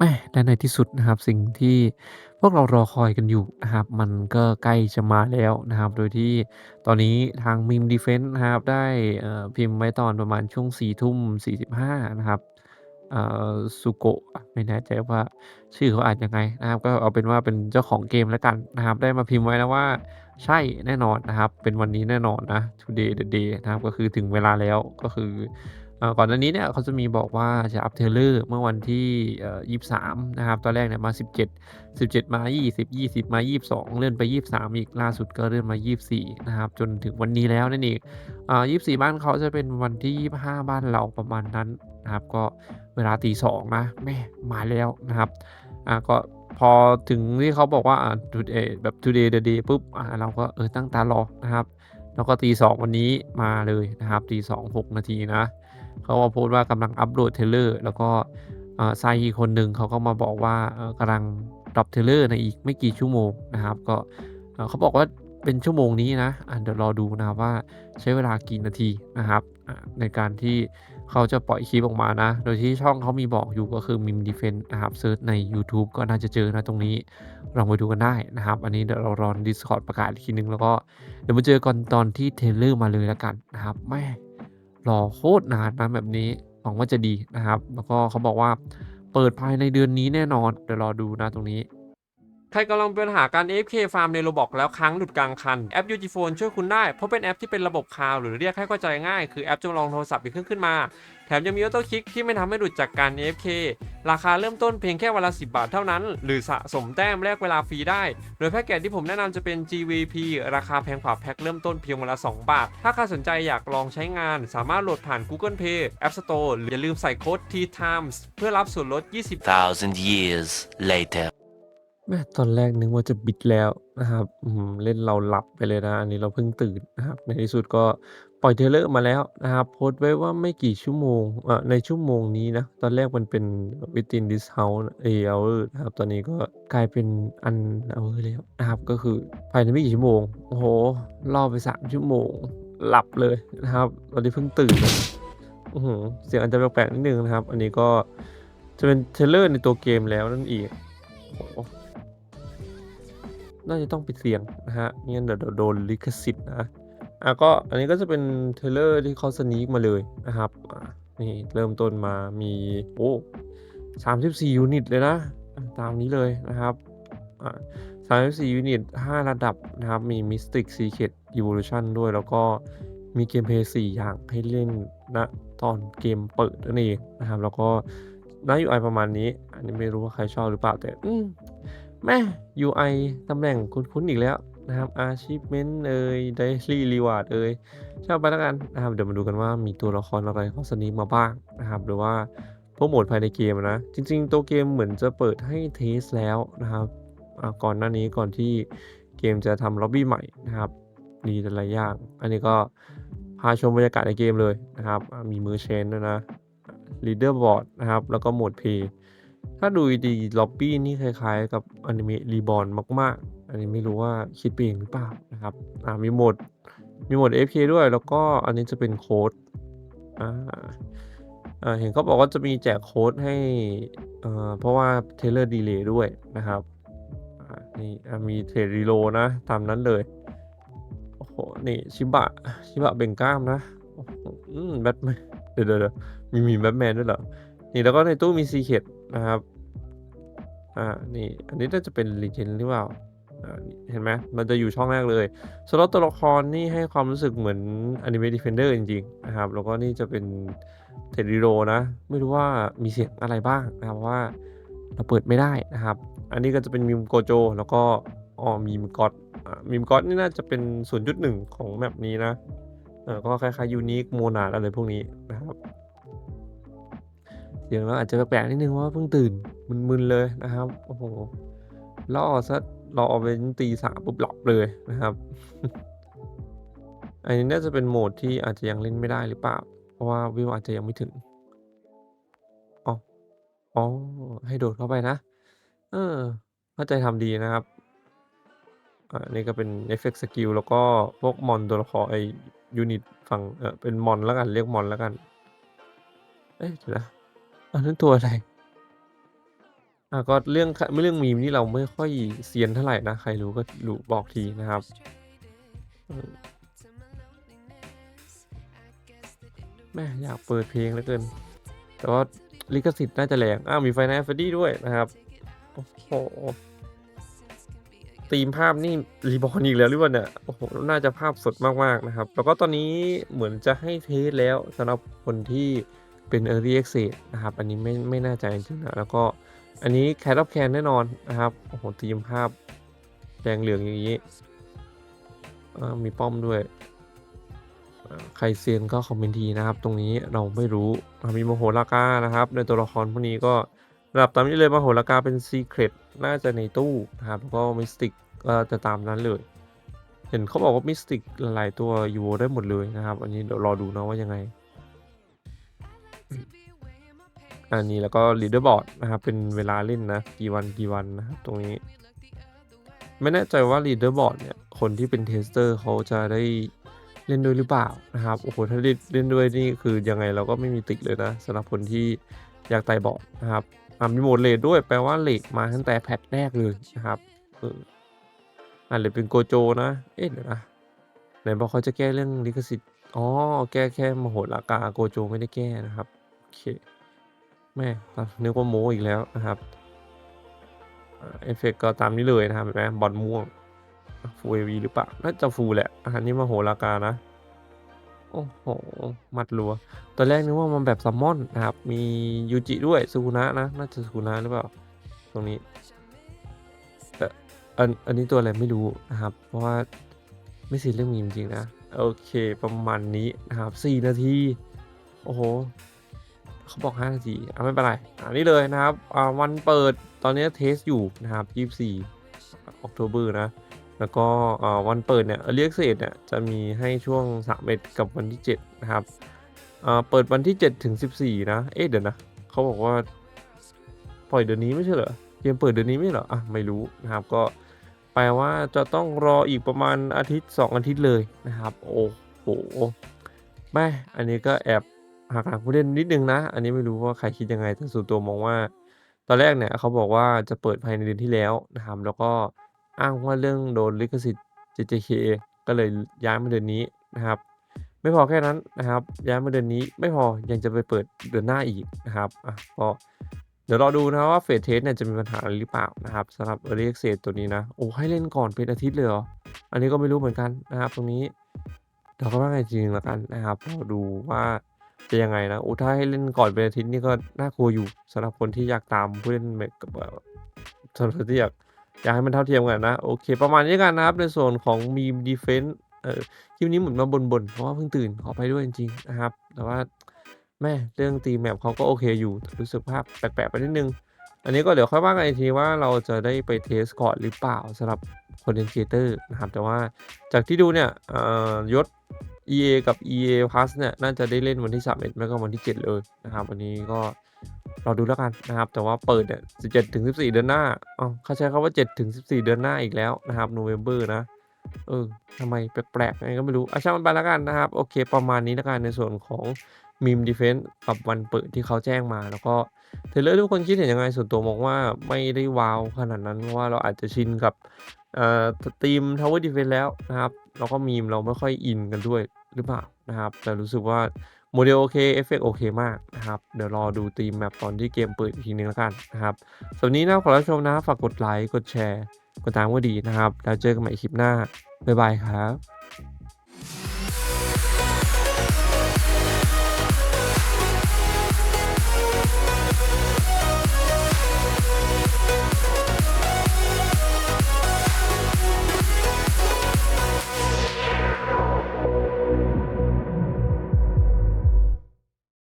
แหมและในที่สุดนะครับ สิ่งที่พวกเรารอคอยกันอยู่นะครับ มันก็ใกล้จะมาแล้วนะครับ โดยที่ตอนนี้ทาง Meme Defense นะครับ ได้เอ่อพิมพ์ไว้ตอนประมาณช่วง4ทุ่ม45นะครับเอ่อซูโกะไม่แน่ใจว่าชื่อเขาอ่านยังไงนะครับ ก็เอาเป็นว่าเป็นเจ้าของเกมแล้วกันนะครับ ได้มาพิมพ์ไว้แล้วว่าใช่แน่นอนนะครับ เป็นวันนี้แน่นอนนะ Today the day นะครับก็คือถึงเวลาแล้วก็คือ ก่อนหน้านี้เนี่ยเขาจะมีบอกว่าจะอัปเทเลอร์เมื่อวันที่เอ่อ23นะครับ ตอนแรกเนี่ยมา 17 17 มา 20 20 มา 22 เลื่อนไป 23 อีกล่าสุดก็เลื่อนมา 24 นะครับ จนถึงวันนี้แล้วนั่นเองอ่า24บ้านเขาจะเป็นวันที่ 25 บ้านเราประมาณนั้นนะครับ ก็เวลาตีสองนะแม่มาแล้วนะครับอ่าก็พอถึงที่เขาบอกว่าอ่า today แบบ today the day ปุ๊บอ่าเราก็เออตั้งตารอนะครับ แล้วก็ตีสองวันนี้มาเลยนะครับตีสองหกนาทีนะ เขามาโพสต์ว่ากำลังอัปโหลดเทเลอร์แล้วก็อ่ายีคนหนึ่งเขาก็มาบอกว่ากำลังดรอปเทเลอร์ในอีกไม่กี่ชั่วโมงนะครับ ก็เขาบอกว่าเป็นชั่วโมงนี้นะเดี๋ยวรอดูนะครับว่าใช้เวลากี่นาทีนะครับในการที่เขาจะปล่อยคลิปออกมานะ โดยที่ช่องเขามีบอกอยู่ก็คือ Meme Defense นะครับเซิร์ชใน YouTube ก็น่าจะเจอนะตรงนี้ลองไปดูกันได้นะครับ อันนี้เดี๋ยวเรารอ Discord ประกาศอีกทีนึง แล้วก็เดี๋ยวมาเจอกันตอนที่เทเลอร์มาเลยแล้วกันนะครับแม่ รอโคตรนานนะแบบนี้หวังว่าจะดีนะครับ แล้วก็เขาบอกว่าเปิดภายในเดือนนี้แน่นอน เดี๋ยวรอดูนะตรงนี้ใครกำลังเป็นปัญหาการ AFK ฟาร์มในโรบอกแล้วค้างหลุดกลางคัน แอป UG Phone ช่วยคุณได้ เพราะเป็นแอปที่เป็นระบบคลาวหรือเรียกให้เข้าใจง่าย คือแอปจำลองโทรศัพท์อีกเครื่องขึ้นมา ถมยังมีออโต้คลิกที่ไม่ทำให้หลุดจากการ AFK ราคาเริ่มต้นเพียงแค่วันละ 10 บาทเท่านั้น หรือสะสมแต้มแลกเวลาฟรีได้ โดยแพ็กเกจที่ผมแนะนำจะเป็น GVP ราคาแพงกว่าแพ็คเริ่มต้นเพียงวันละ 2 บาท ถ้าใครสนใจอยากลองใช้งาน สามารถโหลดผ่าน Google Play App Store หรืออย่าลืมใส่โค้ด T Times เพื่อรับส่วนลด 20 thousand years later. แม่ตอนแรกนึกว่าจะบิดแล้วนะครับเล่นเราหลับไปเลยนะ อันนี้เราเพิ่งตื่นนะครับ ในที่สุดก็ ปล่อยเทรลเลอร์มาแล้วนะครับ โพสต์ไว้ว่าไม่กี่ชั่วโมงอ่าในชั่วโมงนี้นะ ตอนแรกมันเป็น within this hour เออ hour นะครับ ตอนนี้ก็กลายเป็น un hour แล้วนะครับ ก็คือภายในไม่กี่ชั่วโมง โอ้โฮล่อไป 3 ชั่วโมง หลับเลยนะครับ ตอนนี้เพิ่งตื่นเสียงอาจจะแปลกๆนิดนึงนะครับ อันนี้ก็จะเป็นเทรลเลอร์ในตัวเกมแล้วนั่นอีกโอ้โฮน่าจะต้องปิดเสียงนะครับไม่งั้นเดี๋ยวโดนลิขสิทธิ์นะ อ่าก็อันนี้ก็จะเป็นเทเลอร์ที่เขา sneak มาเลยนะครับนี่เริ่มต้นมามีโอ้34ยูนิตเลยนะ ตามนี้เลยนะครับอ่า34ยูนิต5ระดับนะครับ มี Mystic Secret Evolution ด้วย แล้วก็มีเกมเพลย์4อย่างให้เล่นณตอนเกมเปิดนั่นเองนะครับ แล้วก็หน้า UI ประมาณนี้ อันนี้ไม่รู้ว่าใครชอบหรือเปล่าแต่อืมแม่ UI ตำแหน่งคุ้นๆอีกแล้ว นะครับ Achievement เอย Daily Reward เอ่ยชอบไปแล้วกันนะครับเดี๋ยวมาดูกันว่ามีตัวละครอะไรเขา sneak มาบ้างนะครับหรือว่าพวกโหมดภายในเกมอะนะ จริง ๆ ตัวเกมเหมือนจะเปิดให้เทสแล้วนะครับก่อนหน้านี้ก่อนที่เกมจะทำล็อบบี้ใหม่นะครับมีหลายๆอย่าง อันนี้ก็พาชมบรรยากาศในเกมเลยนะครับ มี Merchant ด้วยนะ Leaderboard นะครับ แล้วก็โหมด Play ถ้าดูดีล็อบบี้นี่คล้ายๆ กับอนิเมะ Reborn มาก อันนี้ไม่รู้ว่าคิดไปเองหรือเปล่านะครับอ่ามีโหมดมีโหมด fk ด้วย แล้วก็อันนี้จะเป็นโค้ดอ่าอ่าเห็นเขาบอกว่าจะมีแจกโค้ดให้เอ่อเพราะว่าเทรลเลอร์ดีเลย์ด้วยนะครับอ่านี่อ่ามีเทรดรีโลนะ ตามนั้นเลย โอ้โห นี่ ชิบะ ชิบะเบ่งกล้ามนะ อืมแบทแมน เดี๋ยวๆๆมีมีแบทแมนด้วยเหรอ นี่แล้วก็ในตู้มี Secret นะครับ อ่า นี่ อันนี้น่าจะเป็น Legend หรือเปล่า เห็นไหมมันจะอยู่ช่องแรกเลยสล็อตตัวละครนี่ให้ความรู้สึกเหมือน Anime Defender จริงๆนะครับ แล้วก็นี่จะเป็นเทรดรีโลนะ ไม่รู้ว่ามีเสียงอะไรบ้างนะครับเพราะว่าเราเปิดไม่ได้นะครับ อันนี้ก็จะเป็น Meme Gojo แล้วก็อ้อ Meme God อ่า Meme God นี่น่าจะเป็น 0.1 ของ map นี้นะก็คล้ายๆ Unique Monad อะไรพวกนี้นะครับเสียงเราอาจจะแปลกๆนิดนึงว่าเพิ่งตื่นมึนๆเลยนะครับโอ้โฮล่อเสีย รอไปถึงตี3ปุ๊บหลับเลยนะครับ อันนี้น่าจะเป็นโหมดที่อาจจะยังเล่นไม่ได้หรือเปล่า เพราะว่า Wave อาจจะยังไม่ถึงอ้าวอ๋อ ให้โดดเข้าไปนะ เออเข้าใจทำดีนะครับอ่านี่ก็เป็นเอฟเฟกต์สกิลแล้วก็พวกมอนตัวละครไอยูนิตฝั่งเออเป็นมอนแล้วกันเรียกมอนแล้วกัน เอ๊ะเดี๋ยวนะอันนั้นตัวอะไร? อ่าก็เรื่องคเรื่องมีมนี่เราไม่ค่อยเซียนเท่าไหร่นะ ใครรู้ก็รู้บอกทีนะครับแม่อยากเปิดเพลงเหลือเกิน แต่ว่าลิขสิทธิ์น่าจะแรงอ้าวมี Final Fantasy ด้วยนะครับ โอ้โฮธีมภาพนี่ Reborn อีกแล้วหรือเปล่าเนี่ย?โอ้โฮน่าจะภาพสดมาก ๆ นะครับ แล้วก็ตอนนี้เหมือนจะให้เทสแล้วสำหรับคนที่เป็น Early Access นะครับ อันนี้ไม่ไม่น่ใจจริงนะ แล้วก็ อันนี้ Cat of Can แน่นอนนะครับ โอ้โฮธีมภาพแดงเหลืองอย่างงี้ มีป้อมด้วย ใครเซียนก็คอมเมนต์ทีนะครับ ตรงนี้เราไม่รู้มีโมโหรากานะครับ ในตัวละครพวกนี้ก็ระดับตามนี้เลยโมโหรากาเป็น Secret น่าจะในตู้นะครับ แล้วก็ Mystic ก็จะตามนั้นเลย เห็นเขาบอกว่า Mystic หลายตัว Evo ได้หมดเลยนะครับ อันนี้เดี๋ยวรอดูนะว่ายังไง อันนี้แล้วก็ Leaderboard นะครับเป็นเวลาเล่นนะกี่วันๆนนะครับตรงนี้ ไม่แน่ใจว่า Leaderboard เนี่ยคนที่เป็น Tester เขาจะได้เล่นด้วยหรือเปล่านะครับโอ้โฮถ้าเล่นเล่นด้วยนี่คือยังไงเราก็ไม่มีติเลยนะสำหรับคนที่อยากไต่บอร์ดนะครับอ่ามีโหมดเรตด้วยแปลว่าเรตมาตั้งแต่แพตช์แรกเลยนะครับเอออ่าเรตเป็น Gojo นะ เอ๊ะเดี๋ยวนะไหนบอกเขาจะแก้เรื่องลิขสิทธิ์อ๋อแก้แค่มโหรากา Gojo ไม่ได้แก้นะครับโอเค แม่นึกว่าโม้อีกแล้วนะครับเอฟเฟกต์ก็ตามนี้เลยนะครับเห็นไหมบอลม่วงอะ Full AV หรือเปล่า?น่าจะ Full แหละอาอันนี้มาโหราการนะโอ้โหมัดรัว ตอนแรกนึกว่ามันแบบ Summon นะครับ มียูจิด้วย Sukuna นะ น่าจะ Sukuna หรือเปล่า?ตรงนี้แต่อันอันนี้ตัวอะไรไม่รู้นะครับ เพราะว่าไม่ซีเรื่องมีจริงๆนะ โอเคประมาณนี้นะครับ4นาที โอ้โฮ เขาบอก 5 นาทีเอาไม่เป็นไรอ่านี่เลยนะครับวันเปิดตอนนี้เทสอยู่นะครับ 24 October นะ แล้วก็วันเปิดเนี่ย Early Access เนี่ยจะมีให้ช่วง31กับวันที่ 7 นะครับเปิดวันที่ 7 ถึง 14 นะ เอ๊ะเดี๋ยวนะเขาบอกว่า ปล่อยเดือนนี้ไม่ใช่เหรอ?เกมเปิดเดือนนี้ไม่เหรอ?อะไม่รู้นะครับก็แปลว่าจะต้องรออีกประมาณอาทิตย์ 2 อาทิตย์เลยนะครับ โอ้โฮแม่อันนี้ก็แอบ หักหลังผู้เล่นนิดนึงนะ อันนี้ไม่รู้ว่าใครคิดยังไงแต่ส่วนตัวมองว่า ตอนแรกเนี่ยเขาบอกว่าจะเปิดภายในเดือนที่แล้วนะครับแล้วก็อ้างว่าเรื่องโดนลิขสิทธิ์ JJK ก็เลยย้ายมาเดือนนี้นะครับ ไม่พอแค่นั้นนะครับย้ายมาเดือนนี้ไม่พอยังจะไปเปิดเดือนหน้าอีกนะครับอะก็เดี๋ยวรอดูนะว่า Phase Test เนี่ยจะมีปัญหาหรือเปล่านะครับสำหรับ Early Access ตัวนี้นะโอ้ให้เล่นก่อนเป็นอาทิตย์เลยเหรอ?อันนี้ก็ไม่รู้เหมือนกันนะครับ ตรงนี้เดี๋ยวค่อยว่ากันอีกทีหนึ่งแล้วกันนะครับรอดูว่า จะยังไงนะอ้ถ้าให้เล่นก่อนเป็นอาทิตย์นี่ก็น่ากลัวอยู่สำหรับคนที่อยากตามผู้เล่นใหม่กับเอ่อสำหรับคนที่อยากอยากให้มันเท่าเทียมกันนะ โอเค ประมาณนี้กันนะครับ ในส่วนของ Meme Defense เอ่อคลิปนี้เหมือนมาบ่นๆ เพราะว่าเพิ่งตื่นขออภัยด้วยจริงๆนะครับ แต่ว่าแม่เรื่องตีแม Map เขาก็โอเคอยู่รู้สึกภาพแปลกๆไปนิดนึง อันนี้ก็เดี๋ยวค่อยว่ากันอีกทีว่าเราจะได้ไปเทสก่อนหรือเปล่าสำหรับ Content Creator นะครับ แต่ว่าจากที่ดูเนี่ยยศ EA กับ EA Plus เนี่ยน่าจะได้เล่นวันที่31ไม่ก็วันที่ 7 เลยนะครับอันนี้ก็รอดูแล้วกันนะครับ แต่ว่าเปิดเนี่ย17ถึง14 เดือนหน้าอ้าวเขาใช้คำว่า7ถึง14 เดือนหน้าอีกแล้วนะครับ November นะเออทำไมแปลกๆยังไงก็ไม่รู้อะช่างมันไปแล้วกันนะครับ โอเค ประมาณนี้แล้วกันในส่วนของ Meme Defense กับวันเปิดที่เขาแจ้งมา แล้วก็เทเลอร์ทุกคนคิดเห็นยังไง?ส่วนตัวมองว่าไม่ได้ว้าวขนาดนั้นเพราะว่าเราอาจจะชินกับ เอ่อทธีม Tower Defense แล้วนะครับแล้วก็มีมเราไม่ค่อยอินกันด้วยหรือเปล่านะครับ แต่รู้สึกว่าโมเดลโอเคเอฟเฟกต์โอเคมากนะครับ เดี๋ยวรอดูตีมแมปตอนที่เกมเปิดอีกทีหนึ่งแล้วกันนะครับสำหรับนี้นะขอรับชมนะฝากกดไลค์กดแชร์ กดตามก็ดีนะครับ แล้วเจอกันใหม่คลิปหน้า บ๊ายบายครับ